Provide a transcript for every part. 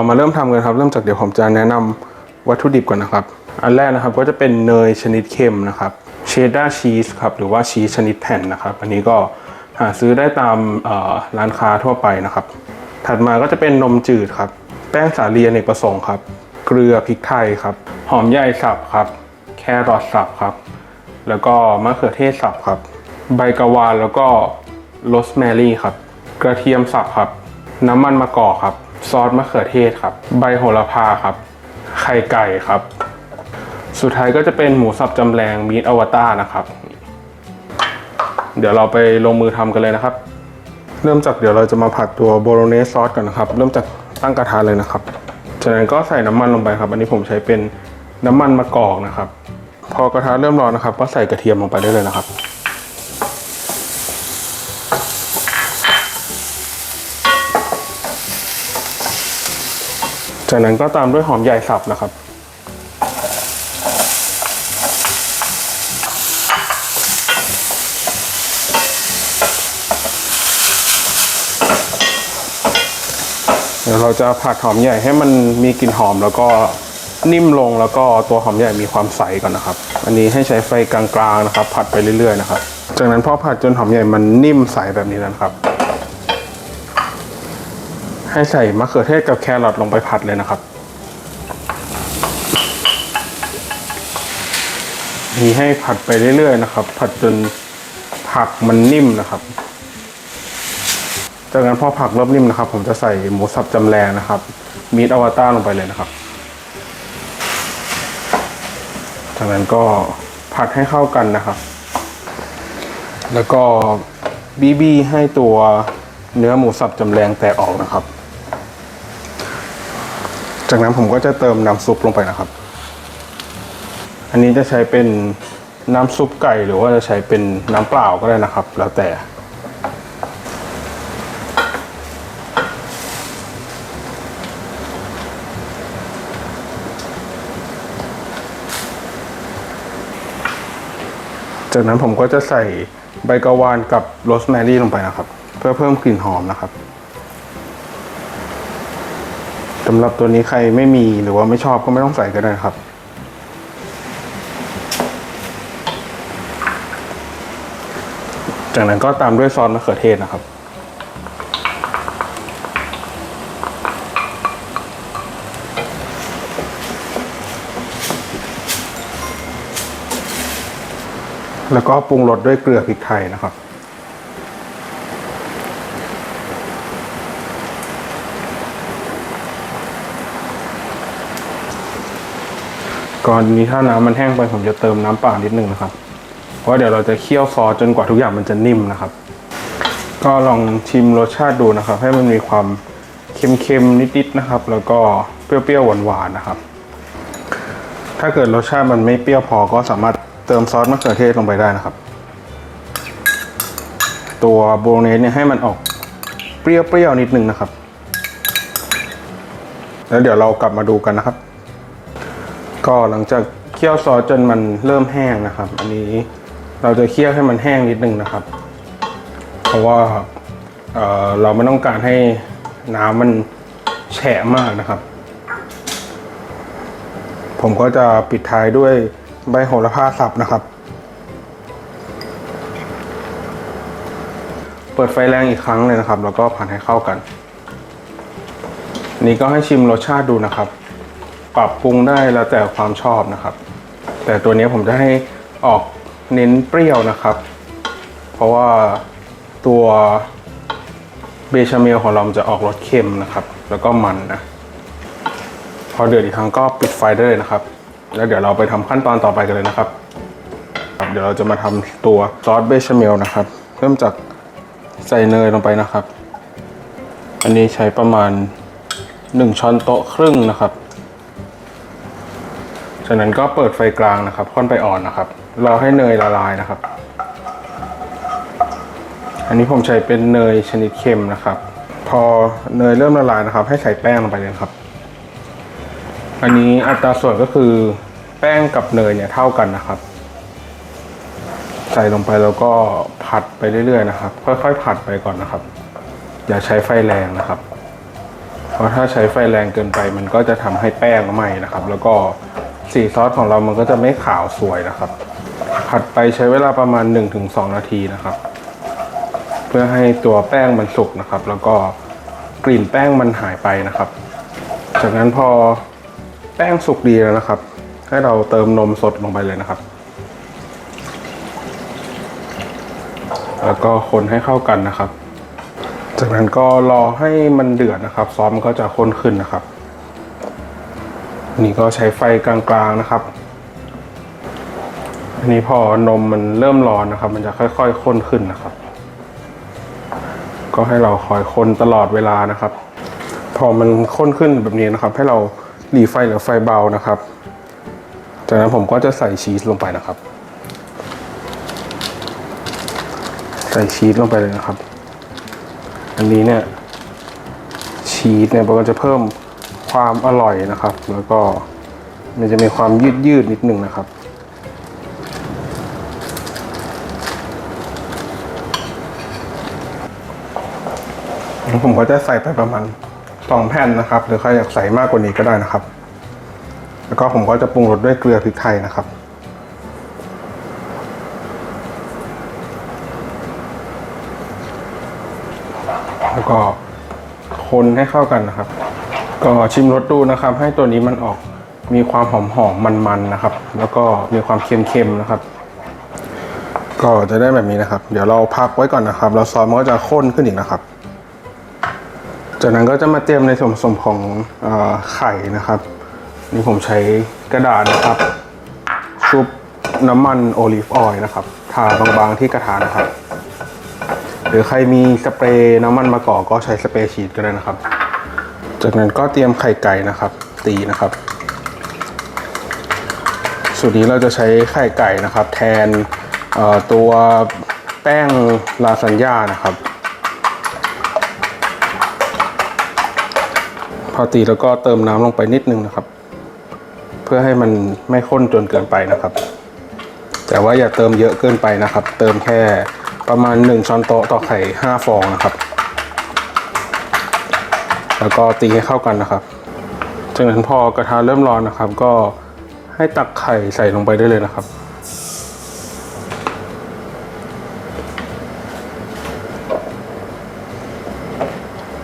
เรามาเริ่มทำกันครับ เริ่มจากเดี๋ยวผมจะแนะนำวัตถุดิบก่อนนะครับ อันแรกนะครับก็จะเป็นเนยชนิดเค็มนะครับเชดดาร์ชีสครับหรือว่าชีสชนิดแผ่นนะครับ อันนี้ก็หาซื้อได้ตามร้านค้าทั่วไปนะครับ ถัดมาก็จะเป็นนมจืดครับ แป้งสาลีอเนกประสงค์ครับ เกลือพริกไทยครับ หอมใหญ่สับครับ แครอทสับครับ แล้วก็มะเขือเทศสับครับ ใบกะวานแล้วก็โรสแมรี่ครับ กระเทียมสับครับ น้ำมันมะกอกครับ ซอสมะเขือเทศครับ ใบโหระพาครับ ไข่ไก่ครับ สุดท้ายก็จะเป็นหมูสับจำแรงมีดอวตารนะครับ เดี๋ยวเราไปลงมือทำกันเลยนะครับ เริ่มจากเดี๋ยวเราจะมาผัดตัวโบโลเนสซอสก่อนนะครับ เริ่มจากตั้งกระทะเลยนะครับจากนั้นก็ใส่น้ำมันลงไปครับ อันนี้ผมใช้เป็นน้ำมันมะกอกนะครับ พอกระทะเริ่มร้อนนะครับ ก็ใส่กระเทียมลงไปได้เลยนะครับ จากนั้นก็ตามด้วยหอมใหญ่สับนะครับ เดี๋ยวเราจะผัดหอมใหญ่ให้มันมีกลิ่นหอมแล้วก็นิ่มลงแล้วก็ตัวหอมใหญ่มีความใสก่อนนะครับ อันนี้ให้ใช้ไฟกลางๆนะครับ ผัดไปเรื่อยๆนะครับ จากนั้นพอผัดจนหอมใหญ่มันนิ่มใสแบบนี้แล้วนะครับ ให้ใส่มะเขือเทศกับแครอทลงไปผัดเลยนะครับ นี่ให้ผัดไปเรื่อยๆนะครับ ผัดจนผักมันนิ่มนะครับ จากนั้นพอผักเริ่มนิ่มนะครับ ผมจะใส่หมูสับจำแรงนะครับ มีดอวตารลงไปเลยนะครับ จากนั้นก็ผัดให้เข้ากันนะครับ แล้วก็บีบีให้ตัวเนื้อหมูสับจำแรงแตกออกนะครับ จากนั้นผมก็จะเติมน้ำซุปลงไปนะครับ อันนี้จะใช้เป็นน้ำซุปไก่หรือว่าจะใช้เป็นน้ำเปล่าก็ได้นะครับ แล้วแต่ จากนั้นผมก็จะใส่ใบกะวานกับโรสแมรี่ลงไปนะครับ เพื่อเพิ่มกลิ่นหอมนะครับ สำหรับตัวนี้ใครไม่มีหรือว่าไม่ชอบก็ไม่ต้องใส่ก็ได้ครับ จากนั้นก็ตามด้วยซอสมะเขือเทศนะครับ แล้วก็ปรุงรสด้วยเกลือพริกไทยนะครับ ก่อนนี้ถ้าน้ำมันแห้งไปผมจะเติมน้ำเปล่านิดนึงนะครับ เพราะเดี๋ยวเราจะเคี่ยวซอสจนกว่าทุกอย่างมันจะนิ่มนะครับ ก็ลองชิมรสชาติดูนะครับ ให้มันมีความเค็มๆนิดๆนะครับ แล้วก็เปรี้ยวๆหวานๆนะครับ ถ้าเกิดรสชาติมันไม่เปรี้ยวพอก็สามารถเติมซอสมะเขือเทศลงไปได้นะครับ ตัวโบเนสเนี่ยให้มันออกเปรี้ยวๆนิดนึงนะครับ แล้วเดี๋ยวเรากลับมาดูกันนะครับ ก็หลังจากเคี่ยวซอสจนมันเริ่มแห้งนะครับ อันนี้เราจะเคี่ยวให้มันแห้งนิดนึงนะครับ เพราะว่าเเราไม่ต้องการให้น้ำมันแฉะมากนะครับ ผมก็จะปิดท้ายด้วยใบโหระพาสับนะครับ เปิดไฟแรงอีกครั้งเลยนะครับ แล้วก็ผัดให้เข้ากัน นี่ก็ให้ชิมรสชาติดูนะครับ ปรับปรุงได้แล้วแต่ความชอบนะครับ แต่ตัวนี้ผมจะให้ออกเน้นเปรี้ยวนะครับ เพราะว่าตัวเบชาเมลของเราจะออกรสเค็มนะครับ แล้วก็มันนะพอเดือดอีกครั้งก็ปิดไฟได้เลยนะครับ แล้วเดี๋ยวเราไปทำขั้นตอนต่อไปกันเลยนะครับ เดี๋ยวเราจะมาทำตัวซอสเบชาเมลนะครับ เริ่มจากใส่เนยลงไปนะครับ อันนี้ใช้ประมาณ 1 ช้อนโต๊ะครึ่งนะครับ จากนั้นก็เปิดไฟกลางนะครับ ค่อนไปอ่อนนะครับรอให้เนยละลายนะครับ อันนี้ผมใช้เป็นเนยชนิดเค็มนะครับ พอเนยเริ่มละลายนะครับ ให้ใส่แป้งลงไปเลยครับ อันนี้อัตราส่วนก็คือแป้งกับเนยเนี่ยเท่ากันนะครับ ใส่ลงไปแล้วก็ผัดไปเรื่อยๆนะครับ ค่อยๆ ผัดไปก่อนนะครับ อย่าใช้ไฟแรงนะครับ เพราะถ้าใช้ไฟแรงเกินไป มันก็จะทำให้แป้งไหม้นะครับ แล้วก็ สีซอสของเรามันก็จะไม่ขาวสวยนะครับ ผัดไปใช้เวลาประมาณ 1-2 นาทีนะครับ เพื่อให้ตัวแป้งมันสุกนะครับ แล้วก็กลิ่นแป้งมันหายไปนะครับ จากนั้นพอแป้งสุกดีแล้วนะครับ ให้เราเติมนมสดลงไปเลยนะครับ แล้วก็คนให้เข้ากันนะครับ จากนั้นก็รอให้มันเดือดนะครับ ซอสมันก็จะข้นขึ้นนะครับ นี่ก็ใช้ไฟกลางๆนะครับ อันนี้พอนมมันเริ่มร้อนนะครับ มันจะค่อยๆข้นขึ้นนะครับ ก็ให้เราคอยคนตลอดเวลานะครับ พอมันข้นขึ้นแบบนี้นะครับ ให้เราหลีไฟหรือไฟเบานะครับ จากนั้นผมก็จะใส่ชีสลงไปนะครับ ใส่ชีสลงไปเลยนะครับ อันนี้เนี่ยชีสเนี่ยมันก็จะเพิ่ม ความอร่อยนะครับ แล้วก็มันจะมีความยืดยืดๆนิดนึงนะครับ แล้วผมก็จะใส่ไปประมาณสองแผ่นนะครับ หรือใครอยากใส่มากกว่านี้ก็ได้นะครับ แล้วก็ผมก็จะปรุงรสด้วยเกลือพริกไทยนะครับแล้วก็คนให้เข้ากันนะครับ ก็ชิมรสดูนะครับ ให้ตัวนี้มันออกมีความหอมหอมมันมันๆนะครับ แล้วก็มีความเค็มๆนะครับ ก็จะได้แบบนี้นะครับ เดี๋ยวเราพักไว้ก่อนนะครับแล้วซอสมันก็จะข้นขึ้นอีกนะครับ จากนั้นก็จะมาเตรียมในส่วนผสมของอไข่นะครับ นี่ผมใช้กระดาษนะครับ ชุบน้ำมันโอลิฟออยล์นะครับทาบางๆที่กระทะนะครับ หรือใครมีสเปรย์น้ำมันมะกอกก็ใช้สเปรย์ฉีดก็ได้นะครับ จากนั้นก็เตรียมไข่ไก่นะครับ ตีนะครับ สูตรนี้เราจะใช้ไข่ไก่นะครับ แทนตัวแป้งลาซานญ่านะครับ พอตีแล้วก็เติมน้ำลงไปนิดนึงนะครับ เพื่อให้มันไม่ข้นจนเกินไปนะครับ แต่ว่าอย่าเติมเยอะเกินไปนะครับ เติมแค่ประมาณ 1 ช้อนโต๊ะต่อไข่ 5 ฟองนะครับ แล้วก็ตีให้เข้ากันนะครับ จากนั้นพอกระทะเริ่มร้อนนะครับ ก็ให้ตักไข่ใส่ลงไปได้เลยนะครับ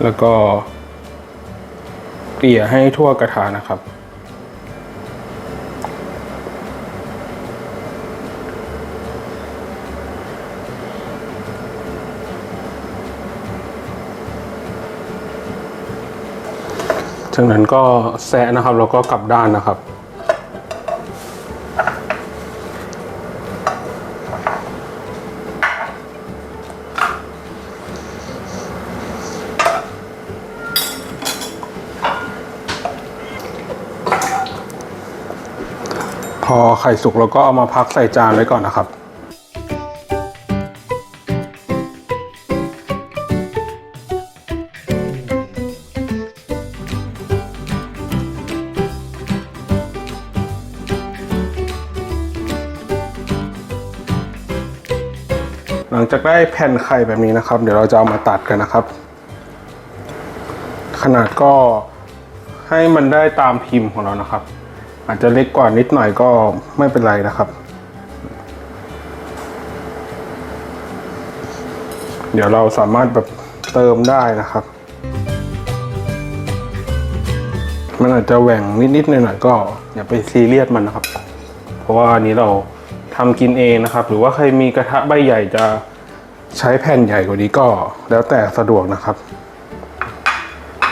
แล้วก็เกลี่ยให้ทั่วกระทะนะครับ จากนั้นก็แซะนะครับแล้วก็กลับด้านนะครับ พอไข่สุกแล้วก็เอามาพักใส่จานไว้ก่อนนะครับ จากได้แผ่นไข่แบบนี้นะครับ เดี๋ยวเราจะเอามาตัดกันนะครับ ขนาดก็ให้มันได้ตามพิมพ์ของเรานะครับ อาจจะเล็กกว่านิดหน่อยก็ไม่เป็นไรนะครับ เดี๋ยวเราสามารถแบบเติมได้นะครับ มันอาจจะแหว่งนิดๆหน่อยๆก็อย่าไปซีเรียสมันนะครับ เพราะว่าอันนี้เราทำกินเองนะครับ หรือว่าใครมีกระทะใบใหญ่จะ ใช้แผ่นใหญ่กว่านี้ก็แล้วแต่สะดวกนะครับ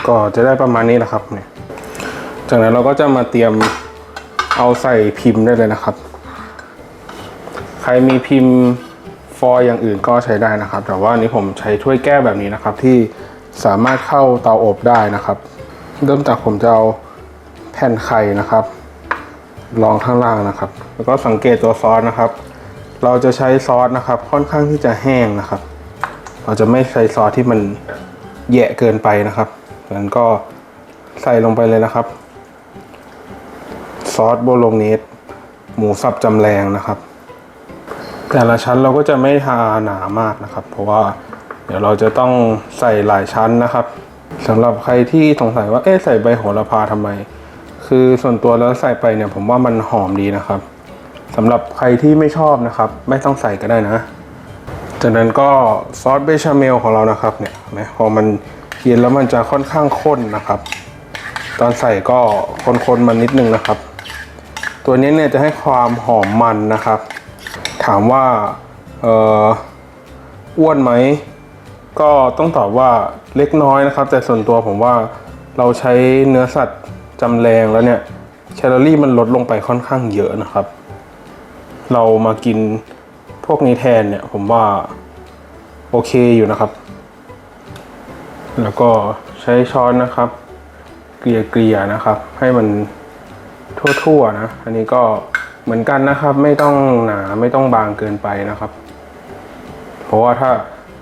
ก็จะได้ประมาณนี้นะครับเนี่ยจากนั้นเราก็จะมาเตรียมเอาใส่พิมพ์ได้เลยนะครับ ใครมีพิมพ์ฟอยอย่างอื่นก็ใช้ได้นะครับ แต่ว่านนี้ผมใช้ถ้วยแก้วแบบนี้นะครับ ที่สามารถเข้าเตาอบได้นะครับ เริ่มจากผมจะเอาแผ่นไข่นะครับรองข้างล่างนะครับ แล้วก็สังเกตตัวซอสนะครับ เราจะใช้ซอสนะครับ ค่อนข้างที่จะแห้งนะครับ เราจะไม่ใช้ซอสที่มันแยะเกินไปนะครับงนั้นก็ใส่ลงไปเลยนะครับ ซอสโบโลเนสหมูสับจำแรงนะครับ แต่ละชั้นเราก็จะไม่ทาหนามากนะครับ เพราะว่าเดี๋ยวเราจะต้องใส่หลายชั้นนะครับสำหรับใครที่สงสัยว่าเอ๊ะใส่ใบโหระพาทำไม คือส่วนตัวแล้วใส่ไปเนี่ยผมว่ามันหอมดีนะครับ สำหรับใครที่ไม่ชอบนะครับ ไม่ต้องใส่ก็ได้นะ จากนั้นก็ซอสเบชาเมลของเรานะครับเนี่ยนไหมพอมันเย็นแล้วมันจะค่อนข้างข้นนะครับ ตอนใส่ก็คนๆมันนิดนึงนะครับ ตัวนี้เนี่ยจะให้ความหอมมันนะครับ ถามว่าเอ่ออ้วนไหมก็ต้องตอบว่าเล็กน้อยนะครับ แต่ส่วนตัวผมว่าเราใช้เนื้อสัตว์จำแรงแล้วเนี่ยแคลอรี่มันลดลงไปค่อนข้างเยอะนะครับ เรามากินพวกนี้แทนเนี่ย ผมว่าโอเคอยู่นะครับ แล้วก็ใช้ช้อนนะครับ เกลี่ยเกลี่ยนะครับ ให้มันทั่วๆนะ อันนี้ก็เหมือนกันนะครับ ไม่ต้องหนาไม่ต้องบางเกินไปนะครับ เพราะว่าถ้า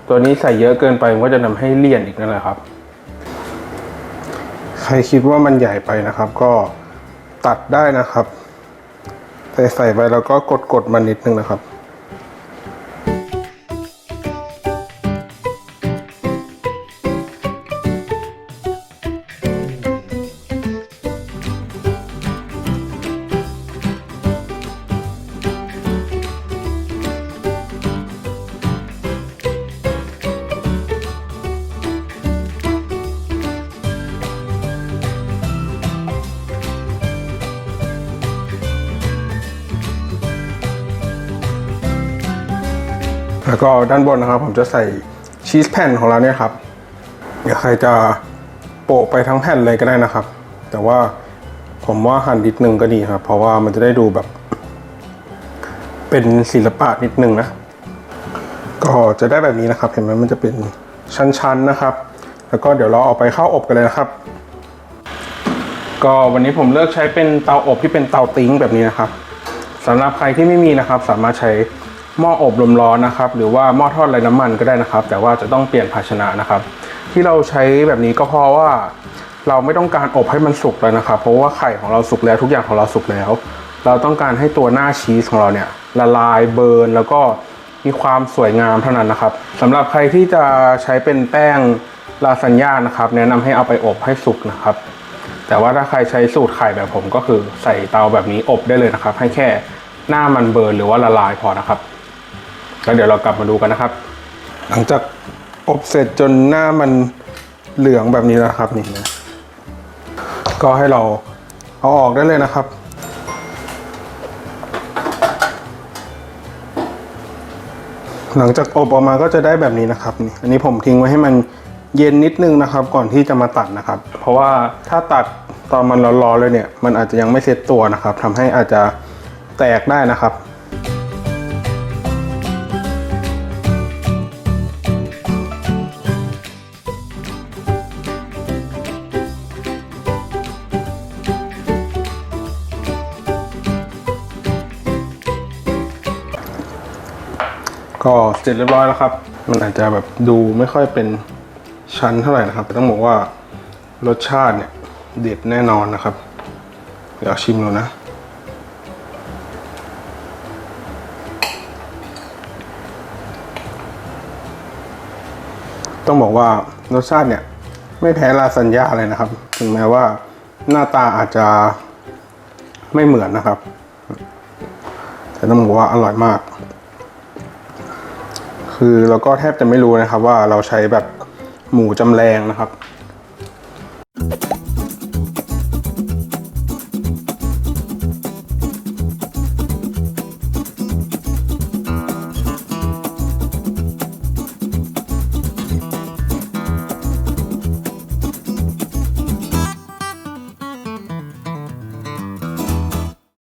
ตัวนี้ใส่เยอะเกินไปมันก็จะทำให้เลี่ยนอีกนั่นแหละครับ ใครคิดว่ามันใหญ่ไปนะครับ ก็ตัดได้นะครับ ใส่ใส่ไปแล้วก็กดกดมันนิดนึงนะครับ แล้วก็ด้านบนนะครับ ผมจะใส่ชีสแผ่นของเราเนี่ยครับเดี๋ยวใครจะโปะไปทั้งแผ่นเลยก็ได้นะครับ แต่ว่าผมว่าหั่นนิดนึงก็ดีครับ เพราะว่ามันจะได้ดูแบบ เป็นศิลปะนิดนึงนะ ก็จะได้แบบนี้นะครับ เห็นไหมมันจะเป็นชั้นๆนะครับ แล้วก็เดี๋ยวเราเอาไปเข้าอบกันเลยนะครับ ก็วันนี้ผมเลือกใช้เป็นเตาอบที่เป็นเตาติ้งแบบนี้นะครับสำหรับใครที่ไม่มีนะครับ สามารถใช้ หม้ออบลมร้อนนะครับ หรือว่าหม้อทอดไร้น้ำมันก็ได้นะครับ แต่ว่าจะต้องเปลี่ยนภาชนะนะครับ ที่เราใช้แบบนี้ก็เพราะว่าเราไม่ต้องการอบให้มันสุกแล้วนะครับ เพราะว่าไข่ของเราสุกแล้วทุกอย่างของเราสุกแล้ว เราต้องการให้ตัวหน้าชีสของเราเนี่ยละลายเบิร์นแล้วก็มีความสวยงามเท่านั้นนะครับสำหรับใครที่จะใช้เป็นแป้งลาซานญ่านะครับ แนะนำให้เอาไปอบให้สุกนะครับ แต่ว่าถ้าใครใช้สูตรไข่แบบผมก็คือใส่เตาแบบนี้อบได้เลยนะครับ ให้แค่หน้ามันเบิร์นหรือว่าละลายพอนะครับ แล้วเดี๋ยวเรากลับมาดูกันนะครับ หลังจากอบเสร็จจนหน้ามันเหลืองแบบนี้แล้วนะครับนี่นะก็ให้เราเอาออกได้เลยนะครับ หลังจากอบออกมาก็จะได้แบบนี้นะครับนี่อันนี้ผมทิ้งไว้ให้มันเย็นนิดนึงนะครับ ก่อนที่จะมาตัดนะครับ เพราะว่าถ้าตัดตอนมันร้อนๆเลยเนี่ย มันอาจจะยังไม่เซ็ตตัวนะครับทำให้อาจจะแตกได้นะครับ ก็เสร็จเรียบร้อยแล้วครับ มันอาจจะแบบดูไม่ค่อยเป็นชั้นเท่าไหร่นะครับแต่ต้องบอกว่ารสชาติเนี่ยเด็ดแน่นอนนะครับ เดี๋ยวชิมดูนะต้องบอกว่ารสชาติเนี่ยไม่แพ้ลาซานญ่าเลยนะครับ ถึงแม้ว่าหน้าตาอาจจะไม่เหมือนนะครับ แต่ต้องบอกว่าอร่อยมาก คือเราก็แทบจะไม่รู้นะครับว่าเราใช้แบบหมูจำแรงนะครับ